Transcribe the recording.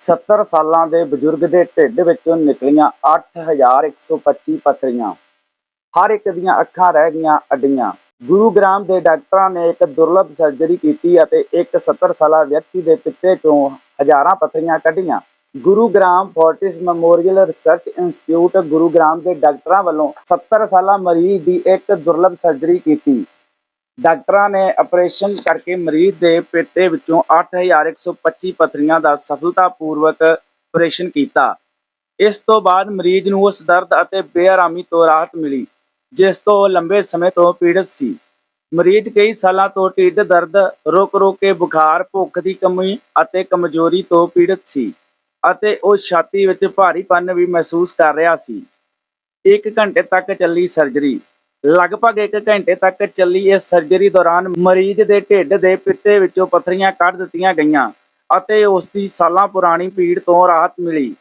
70 ਸਾਲਾਂ ਦੇ ਬਜ਼ੁਰਗ ਦੇ ਢਿੱਡ ਵਿੱਚੋਂ ਨਿਕਲੀਆਂ 8125 ਪੱਥਰੀਆਂ। ਹਰ ਇੱਕ ਦੀਆਂ ਅੱਖਾਂ ਰਹਿ ਗਈਆਂ ਅੱਡੀਆਂ। ਗੁਰੂਗ੍ਰਾਮ ਦੇ ਡਾਕਟਰਾਂ ਨੇ ਇੱਕ ਦੁਰਲਭ ਸਰਜਰੀ ਕੀਤੀ ਅਤੇ ਇੱਕ 70 ਸਾਲਾ ਵਿਅਕਤੀ ਦੇ ਪਿੱਤੇ ਤੋਂ ਹਜ਼ਾਰਾਂ ਪੱਥਰੀਆਂ ਕੱਢੀਆਂ। Gurugram Fortis Memorial Research Institute Gurugram ਦੇ ਡਾਕਟਰਾਂ ਵੱਲੋਂ 70 ਸਾਲਾ ਮਰੀਜ਼ ਦੀ ਇੱਕ ਦੁਰਲਭ ਸਰਜਰੀ ਕੀਤੀ। ਡਾਕਟਰਾਂ ਨੇ ਆਪਰੇਸ਼ਨ ਕਰਕੇ ਮਰੀਜ਼ ਦੇ ਪੇਟੇ ਵਿੱਚੋਂ 8125 ਪੱਥਰੀਆਂ ਦਾ ਸਫਲਤਾਪੂਰਵਕ ਆਪਰੇਸ਼ਨ ਕੀਤਾ। ਇਸ ਤੋਂ ਬਾਅਦ ਮਰੀਜ਼ ਨੂੰ ਉਸ ਦਰਦ ਅਤੇ ਬੇਆਰਾਮੀ ਤੋਂ ਰਾਹਤ ਮਿਲੀ, ਜਿਸ ਤੋਂ ਉਹ ਲੰਬੇ ਸਮੇਂ ਤੋਂ ਪੀੜਤ ਸੀ। ਮਰੀਜ਼ ਕਈ ਸਾਲਾਂ ਤੋਂ ਢਿੱਡ ਦਰਦ ਰੁਕ ਰੁਕ ਕੇ ਬੁਖਾਰ, ਭੁੱਖ ਦੀ ਕਮੀ ਅਤੇ ਕਮਜ਼ੋਰੀ ਤੋਂ ਪੀੜਤ ਸੀ ਅਤੇ ਉਹ ਛਾਤੀ ਵਿੱਚ ਭਾਰੀਪਨ ਵੀ ਮਹਿਸੂਸ ਕਰ ਰਿਹਾ ਸੀ। ਇੱਕ ਘੰਟੇ ਤੱਕ ਚੱਲੀ ਸਰਜਰੀ। ਲਗਭਗ 1 ਘੰਟੇ ਤੱਕ ਚੱਲੀ ਇਸ ਸਰਜਰੀ ਦੌਰਾਨ ਮਰੀਜ਼ ਦੇ ਢਿੱਡ ਦੇ ਪਿੱਤੇ ਵਿੱਚੋਂ ਪੱਥਰੀਆਂ ਕੱਢ ਦਿੱਤੀਆਂ ਗਈਆਂ ਅਤੇ ਉਸ ਦੀ ਸਾਲਾਂ ਪੁਰਾਣੀ ਪੀੜ ਤੋਂ ਰਾਹਤ ਮਿਲੀ।